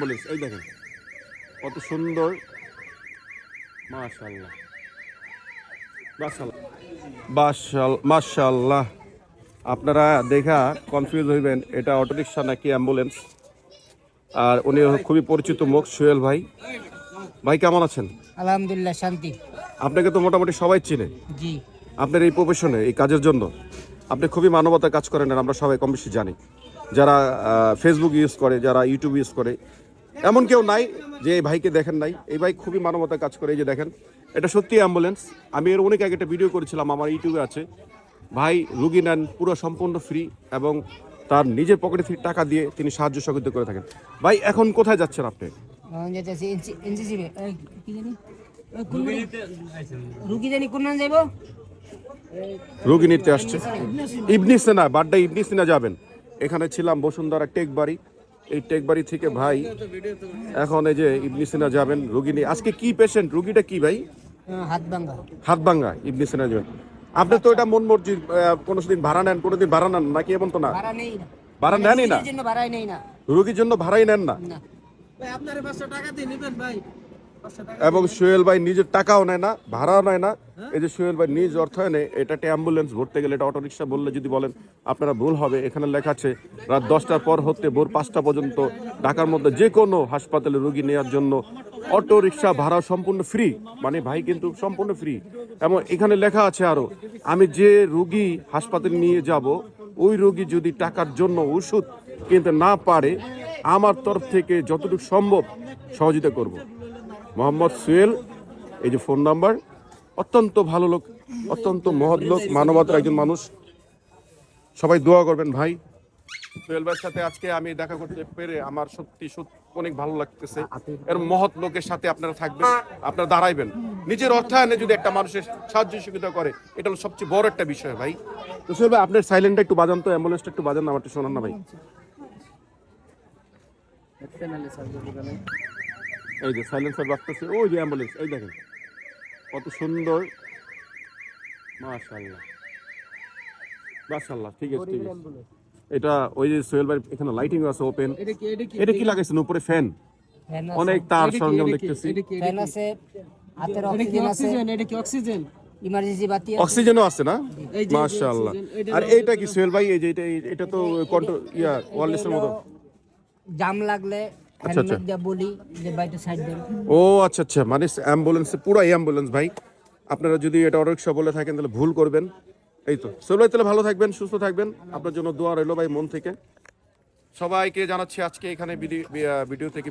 Ambulance এই দেখেন কত সুন্দর। মাশাল্লাহ। মাশাল্লাহ। আপনারা দেখা কনফিউজ হইবেন এটা অটোরিকশা নাকি অ্যাম্বুলেন্স আর উনি খুবই পরিচিত মুখ সোহেল ভাই। ভাই কেমন আছেন? আলহামদুলিল্লাহ শান্তি। আপনাকে তো মোটামুটি সবাই চিনে। জি। আপনার এই প্রফেশনে এই কাজের জন্য আপনি খুবই মানবতার কাজ করেন আর আমরা সবাই কম বেশি জানি। যারা ফেসবুক ইউজ করে যারা ইউটিউব ইউজ করে এমন কেউ নাই যে এই ভাইকে দেখেন নাই। এই ভাই খুবই মানবতার কাজ করে এই যে দেখেন। এটা সত্যি অ্যাম্বুলেন্স আমি এর অনেক আগে একটা ভিডিও করেছিলাম আমার ইউটিউবে আছে। ভাই রুগী নেন পুরো সম্পূর্ণ ফ্রি এবং তার নিজের পকেটে থেকে টাকা দিয়ে তিনি সাহায্য সহযোগিতা করে থাকেন। ভাই এখন কোথায় যাচ্ছেন আপনি? রুগী নিতে আসছে। ইবনিসিনা বাড্ডা ইবনিসিনা যাবেন। এখানে ছিলাম বসুন্ধরা টেক বাড়ি এই টেক বাড়ি থেকে ভাই এখন এই যে ইবনিসিনা যাবেন রুগী নিয়ে। আজকে কি পেশেন্ট রুগীটা কি ভাই? আহ, হাত ভাঙ্গা। হাত ভাঙ্গা ইবনিসিনা যাবেন। আপনি তো এটা মন মর্জি কোনোদিন ভাড়া নেন কোনোদিন ভাড়া নেন নাকি এমন তো না? ভাড়া নেই না। ভাড়া নেনই না? রুগীর জন্য ভাড়াই নেই না। রুগীর জন্য ভাড়াই নেন নেবেন না এবং সোহেল ভাই নিজের টাকাও নেয় না ভাড়াও নেয় না। এই যে সোহেল ভাই নিজ অর্থায়নে এটা অ্যাম্বুলেন্স ভরতে গেলে এটা অটোরিকশা বললে যদি বলেন আপনারা ভুল হবে। এখানে লেখা আছে রাত দশটার পর হতে ভোর পাঁচটা পর্যন্ত ঢাকার মধ্যে যে কোনো হাসপাতালে রুগী নেওয়ার জন্য অটো রিক্সা ভাড়া সম্পূর্ণ ফ্রি মানে ভাই কিন্তু সম্পূর্ণ ফ্রি এবং এখানে লেখা আছে আরও আমি যে রুগী হাসপাতালে নিয়ে যাব ওই রোগী যদি টাকার জন্য ওষুধ কিনতে না পারে আমার তরফ থেকে যতটুকু সম্ভব সহযোগিতা করব। মোহাম্মদ সুয়েল, এই যে ফোন নাম্বার। অত্যন্ত ভালো লোক, অত্যন্ত মহৎ লোক, মানবতার একজন মানুষ। সবাই দোয়া করবেন ভাই। সোহেল ভাইয়ের সাথে আজকে আমি দেখা করতে পেরে আমার সত্যি সত্যি অনেক ভালো লাগতেছে। এর মহৎ লোকের সাথে আপনারা থাকবেন, আপনারা দাঁড়াইবেন। নিজের অর্থায়নে যদি একটা মানুষের সাহায্য সুবিধা করে, এটা হলো সবচেয়ে বড় একটা বিষয় ভাই। তো সোহেল ভাই, আপনার সাইলেন্টটা একটু বাজান তো অ্যাম্বুলেন্সটা একটু বাজান আমার একটু শোনান না ভাই। এই যে সাইলেন্সার বাজতেছে ওই যে অ্যাম্বুলেন্স এই দেখেন। কত সুন্দর। মাশাআল্লাহ। মাশাআল্লাহ ঠিক আছে ঠিক আছে। এটা ওই যে সোহেল ভাই এখানে লাইটিং আছে ওপেন এটা কি লাগাইছেন উপরে ফ্যান ফ্যান অনেক তার সরঞ্জাম দেখতেছি। ফ্যান আছে হাতের অক্সিজেন আছে। ইমার্জেন্সি বাতি অক্সিজেনও আছে না? মাশাআল্লাহ। আর এইটা কি সোহেল ভাই? এই যে এটা এটা তো কন্ট্রোল ইয়া মতো। জাম লাগলে আচ্ছা, আচ্ছা। বলি যে বাইটা সাইড দেন। ও আচ্ছা আচ্ছা। মানে অ্যাম্বুলেন্স পুরো অ্যাম্বুলেন্স ভাই। আপনারা যদি এটা অটোরিক্সা বলে থাকেন তাহলে ভুল করবেন। এই তো। সোহেল ভাই তাহলে ভালো থাকবেন সুস্থ থাকবেন। আপনার জন্য দোয়া রইল ভাই মন থেকে। সবাইকে জানাচ্ছি আজকে এখানে ভিডিও থেকে